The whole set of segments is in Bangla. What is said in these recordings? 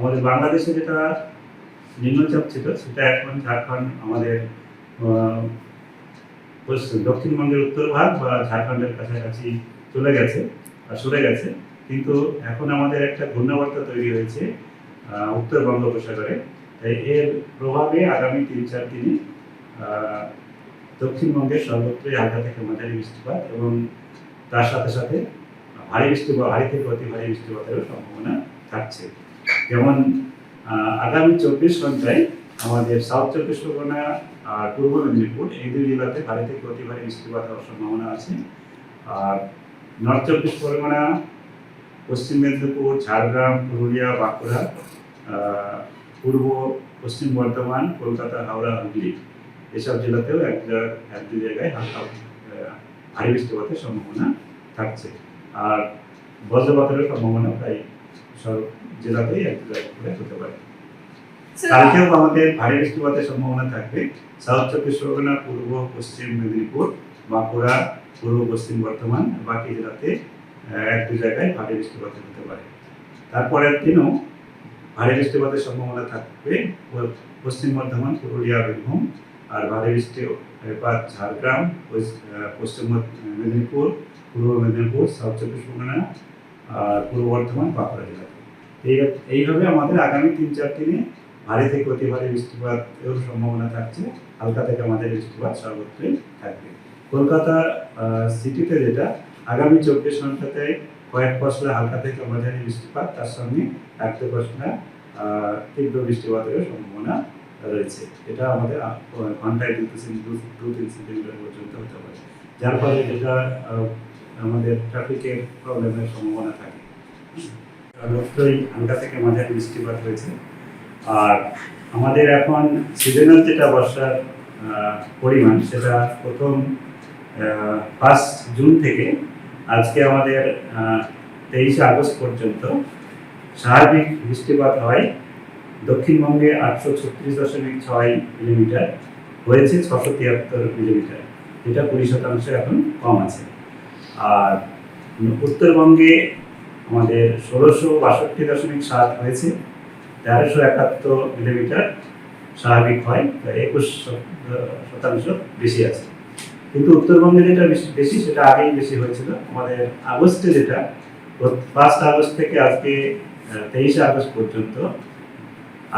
আমাদের বাংলাদেশে যেটা নিম্নচাপ ছিল, সেটা এখন ঝাড়খণ্ড, আমাদের দক্ষিণবঙ্গের উত্তর ভাগ বা ঝাড়খণ্ডের কাছাকাছি চলে গেছে আর সরে গেছে। কিন্তু এখন আমাদের একটা ঘূর্ণাবর্ত তৈরি হয়েছে উত্তর বঙ্গোপসাগরে। তাই এর প্রভাবে আগামী তিন চার দিনে দক্ষিণবঙ্গের সর্বত্রই হালকা থেকে মাঝারি বৃষ্টিপাত এবং তার সাথে সাথে ভারী বৃষ্টি বা ভারী থেকে অতি ভারী বৃষ্টিপাতেরও সম্ভাবনা থাকছে। যেমন আগামী চব্বিশ ঘন্টায় আমাদের সাউথ চব্বিশ পরগনা আর পূর্ব মেদিনীপুর, এই দুই জেলাতে ভারী থেকে অতি ভারী বৃষ্টিপাত হওয়ার সম্ভাবনা আছে। আর নর্থ চব্বিশ পরগনা, পশ্চিম মেদিনীপুর, ঝাড়গ্রাম, পুরুলিয়া, বাঁকুড়া পূর্ব, পশ্চিম বর্ধমান, কলকাতা, হাওড়া, হুগলি, এসব জেলাতেও এক এক দুই জায়গায় হালকা ভারী বৃষ্টিপাতের সম্ভাবনা থাকছে। আর বজ্রপাতের সম্ভাবনা প্রায় সব জেলাতেই এক দু জায়গায় করে হতে পারে। কালকেও আমাদের ভারী বৃষ্টিপাতের সম্ভাবনা থাকবে। সাউথ চব্বিশ পরগনা পূর্ব পশ্চিম মেদিনীপুর বাঁকুড়া পূর্ব পশ্চিম বর্ধমান বাকি জেলাতে এক দু জায়গায় ভারী বৃষ্টিপাত হতে পারে। তারপরের দিনও ভারী বৃষ্টিপাতের সম্ভাবনা থাকবে। পশ্চিম বর্ধমান পুরুলিয়া বীরভূম আর ভারী বৃষ্টিপাত ঝাড়গ্রাম পশ্চিম মেদিনীপুর পূর্ব মেদিনীপুর সাউথ চব্বিশ পরগনা আর পূর্ব বর্ধমান বাঁকুড়া জেলাতে। এই এইভাবে আমাদের আগামী তিন চার দিনে ভারী থেকে অতি ভারী বৃষ্টিপাতের সম্ভাবনা থাকছে। হালকা থেকে আমাদের বৃষ্টিপাত সর্বত্রই থাকবে। কলকাতা সিটিতে যেটা, আগামী চব্বিশ ঘন্টাতে কয়েক পশলা হালকা থেকে মাঝারি বৃষ্টিপাত, তার সঙ্গে এক দু পশলা তীব্র বৃষ্টিপাতের সম্ভাবনা রয়েছে। এটা আমাদের ঘন্টায় দু তিন দু তিন সেন্টিমিটার পর্যন্ত হতে পারে। যার ফলে যেটা আমাদের ট্রাফিকের প্রবলেমের সম্ভাবনা থাকে। অবশ্যই হালকা থেকে মাঝারি বৃষ্টিপাত হয়েছে। আর আমাদের এখন সিজনাল যেটা বর্ষার পরিমাণ সেটা প্রথম ফার্স্ট জুন থেকে আজকে আমাদের তেইশে আগস্ট পর্যন্ত স্বাভাবিক বৃষ্টিপাত হয়। দক্ষিণবঙ্গে আটশো ছত্রিশ দশমিক ছয় মিলিমিটার, হয়েছে ছশো তিয়াত্তর মিলিমিটার, যেটা কুড়ি শতাংশ এখন কম আছে। আর উত্তরবঙ্গে আমাদের ষোলোশো বাষট্টি দশমিক সাত হয়েছে। তেরোশো একাত্তর মিলিমিটার স্বাভাবিক হয় একুশ শতাংশ বেশি আছে। কিন্তু উত্তরবঙ্গে যেটা বেশি সেটা আগেই বেশি হয়েছিল। আমাদের আগস্টে যেটা ফার্স্ট আগস্ট থেকে আজকে তেইশে আগস্ট পর্যন্ত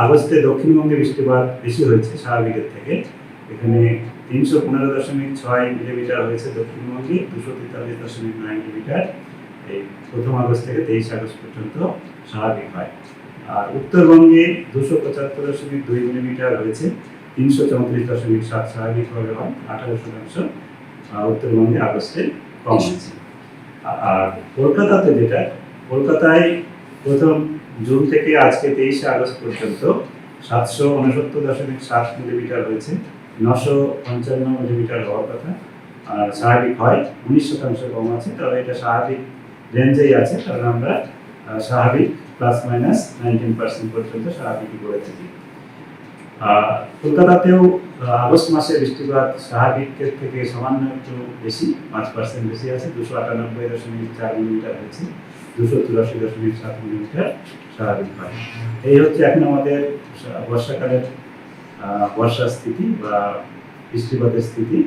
আগস্টে দক্ষিণবঙ্গে বৃষ্টিপাত বেশি হয়েছে স্বাভাবিকের থেকে। এখানে তিনশো পনেরো দশমিক ছয় মিলিমিটার হয়েছে দক্ষিণবঙ্গে, দুশো তেতাল্লিশ দশমিক নয় মিলিমিটার। এই প্রথম আগস্ট থেকে তেইশ আগস্ট পর্যন্ত স্বাভাবিক হয়। আর উত্তরবঙ্গে দুশো পঁচাত্তর দশমিক দুই মিলিমিটার হয়েছে তিনশো চৌত্রিশ দশমিক সাত স্বাভাবিকভাবে হয় আঠারো শতাংশ উত্তরবঙ্গে আগস্টে কম হয়েছে। আর কলকাতাতে যেটা কলকাতায় প্রথম জুন থেকে আজকে তেইশে আগস্ট পর্যন্ত সাতশো উনসত্তর দশমিক সাত মিলিমিটার হয়েছে নশো পঞ্চান্ন মিলিমিটার হওয়ার কথা। আর স্বাভাবিক হয় উনিশ শতাংশ কম আছে তবে এটা স্বাভাবিক রেঞ্জেই আছে, কারণ আমরা স্বাভাবিক প্লাস মাইনাস নাইনটিন পার্সেন্ট পর্যন্ত স্বাভাবিকই করে থাকি কলকাতাতেও আগস্ট মাসে বৃষ্টিপাত স্বাভাবিকের থেকে সামান্য একটু বেশি, পাঁচ পার্সেন্ট বেশি আছে, দুশো আটানব্বই দশমিক চার মিলিমিটার হয়েছে দুশো চুরাশি দশমিক সাত মিলিমিটার স্বাভাবিক হয়। এই হচ্ছে এখন আমাদের বর্ষাকালের বর্ষার স্থিতি বা বৃষ্টিপাতের স্থিতি।